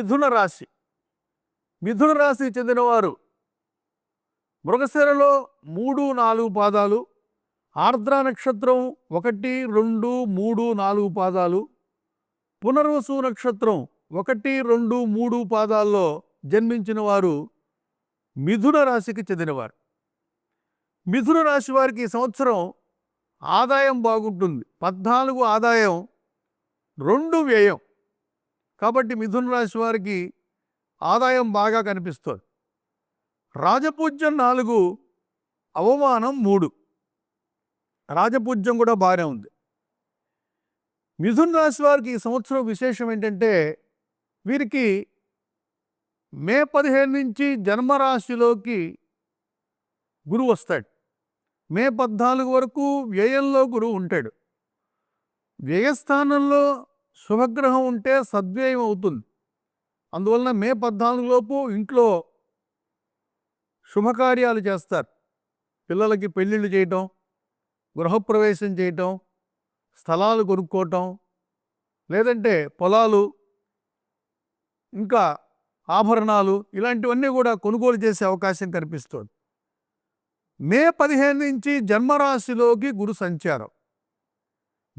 మిథున రాశి. మిథున రాశికి చెందినవారు మృగశిరలో మూడు నాలుగు పాదాలు ఆర్ద్ర నక్షత్రం ఒకటి రెండు మూడు నాలుగు పాదాలు పునర్వసు నక్షత్రం ఒకటి రెండు మూడు పాదాల్లో జన్మించిన వారు మిథున రాశికి చెందినవారు. మిథున రాశి వారికి ఈ సంవత్సరం ఆదాయం బాగుంటుంది. పద్నాలుగు ఆదాయం రెండు వ్యయం. కాబట్టి మిథున రాశి వారికి ఆదాయం బాగా కనిపిస్తుంది. రాజపూజ్యం నాలుగు అవమానం మూడు. రాజపూజ్యం కూడా బాగానే ఉంది. మిథున రాశి వారికి ఈ సంవత్సరం విశేషం ఏంటంటే వీరికి మే పదిహేను నుంచి జన్మరాశిలోకి గురువు వస్తాడు. మే పద్నాలుగు వరకు వ్యయంలో గురువు ఉంటాడు. వ్యయస్థానంలో శుభగ్రహం ఉంటే సద్వ్యయం అవుతుంది. అందువలన మే పద్నాలుగులోపు ఇంట్లో శుభకార్యాలు చేస్తారు. పిల్లలకి పెళ్ళిళ్ళు చేయటం గృహప్రవేశం చేయటం స్థలాలు కొనుక్కోవటం లేదంటే పొలాలు ఇంకా ఆభరణాలు ఇలాంటివన్నీ కూడా కొనుగోలు చేసే అవకాశం కనిపిస్తుంది. మే పదిహేను నుంచి జన్మరాశిలోకి గురు సంచారం.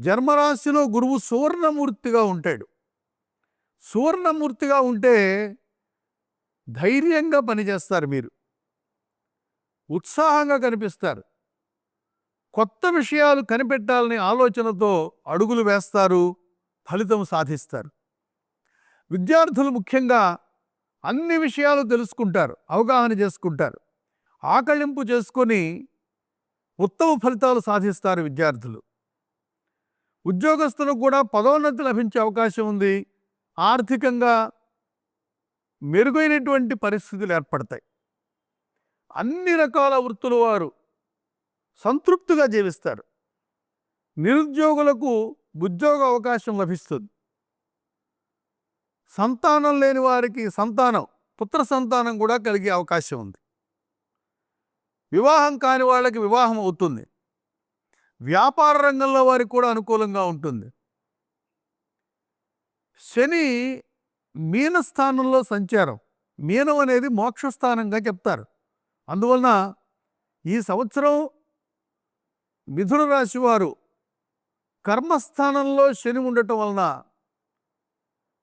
జన్మరాశిలో గురువు సువర్ణమూర్తిగా ఉంటాడు. సువర్ణమూర్తిగా ఉంటే ధైర్యంగా పనిచేస్తారు మీరు. ఉత్సాహంగా కనిపిస్తారు. కొత్త విషయాలు కనిపెట్టాలనే ఆలోచనతో అడుగులు వేస్తారు ఫలితం సాధిస్తారు. విద్యార్థులు ముఖ్యంగా అన్ని విషయాలు తెలుసుకుంటారు అవగాహన చేసుకుంటారు. ఆకళింపు చేసుకొని ఉత్తమ ఫలితాలు సాధిస్తారు విద్యార్థులు. ఉద్యోగస్తులకు కూడా పదోన్నతి లభించే అవకాశం ఉంది. ఆర్థికంగా మెరుగైనటువంటి పరిస్థితులు ఏర్పడతాయి. అన్ని రకాల వృత్తుల వారు సంతృప్తిగా జీవిస్తారు. నిరుద్యోగులకు ఉద్యోగ అవకాశం లభిస్తుంది. సంతానం లేని వారికి సంతానం పుత్ర సంతానం కూడా కలిగే అవకాశం ఉంది. వివాహం కాని వాళ్ళకి వివాహం అవుతుంది. వ్యాపార రంగంలో వారికి కూడా అనుకూలంగా ఉంటుంది. శని మీనస్థానంలో సంచారం. మీనం అనేది మోక్షస్థానంగా చెప్తారు. అందువలన ఈ సంవత్సరం మిథున రాశి వారు కర్మస్థానంలో శని ఉండటం వలన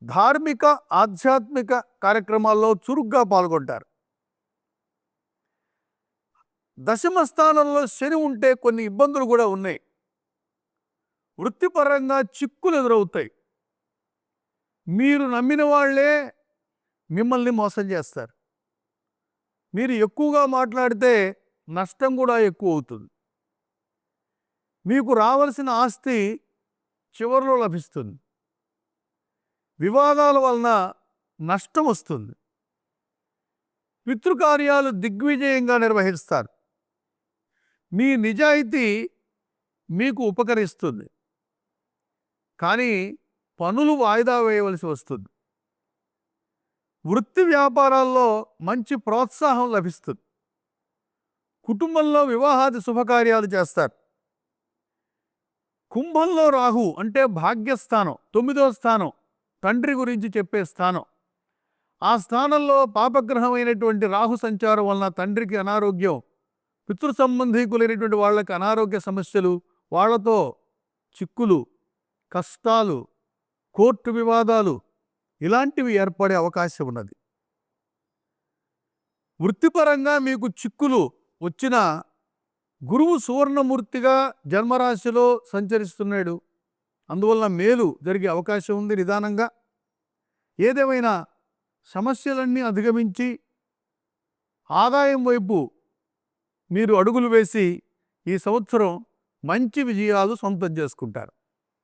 ధార్మిక ఆధ్యాత్మిక కార్యక్రమాల్లో చురుగ్గా పాల్గొంటారు. దశమ స్థానంలో శని ఉంటే కొన్ని ఇబ్బందులు కూడా ఉన్నాయి. వృత్తిపరంగా చిక్కులు ఎదురవుతాయి. మీరు నమ్మిన వాళ్ళే మిమ్మల్ని మోసం చేస్తారు. మీరు ఎక్కువగా మాట్లాడితే నష్టం కూడా ఎక్కువ అవుతుంది. మీకు రావలసిన ఆస్తి చివరిలో లభిస్తుంది. వివాదాల వలన నష్టం వస్తుంది. పితృకార్యాలు దిగ్విజయంగా నిర్వహిస్తారు. మీ నిజాయితీ మీకు ఉపకరిస్తుంది. కానీ పనులు వాయిదా వేయవలసి వస్తుంది. వృత్తి వ్యాపారాల్లో మంచి ప్రోత్సాహం లభిస్తుంది. కుటుంబంలో వివాహాది శుభకార్యాలు చేస్తారు. కుంభంలో రాహు అంటే భాగ్యస్థానం తొమ్మిదో స్థానం తండ్రి గురించి చెప్పే స్థానం. ఆ స్థానంలో పాపగ్రహమైనటువంటి రాహు సంచారం వలన తండ్రికి అనారోగ్యం పితృ సంబంధీకులైనటువంటి వాళ్ళకి అనారోగ్య సమస్యలు వాళ్ళతో చిక్కులు కష్టాలు కోర్టు వివాదాలు ఇలాంటివి ఏర్పడే అవకాశం ఉన్నది. వృత్తిపరంగా మీకు చిక్కులు వచ్చిన గురువు సువర్ణమూర్తిగా జన్మరాశిలో సంచరిస్తున్నాడు. అందువలన మేలు జరిగే అవకాశం ఉంది నిదానంగా. ఏదేమైనా సమస్యలన్నీ అధిగమించి ఆదాయం వైపు మీరు అడుగులు వేసి ఈ సంవత్సరం మంచి విజయాలు సొంతం చేసుకుంటారు.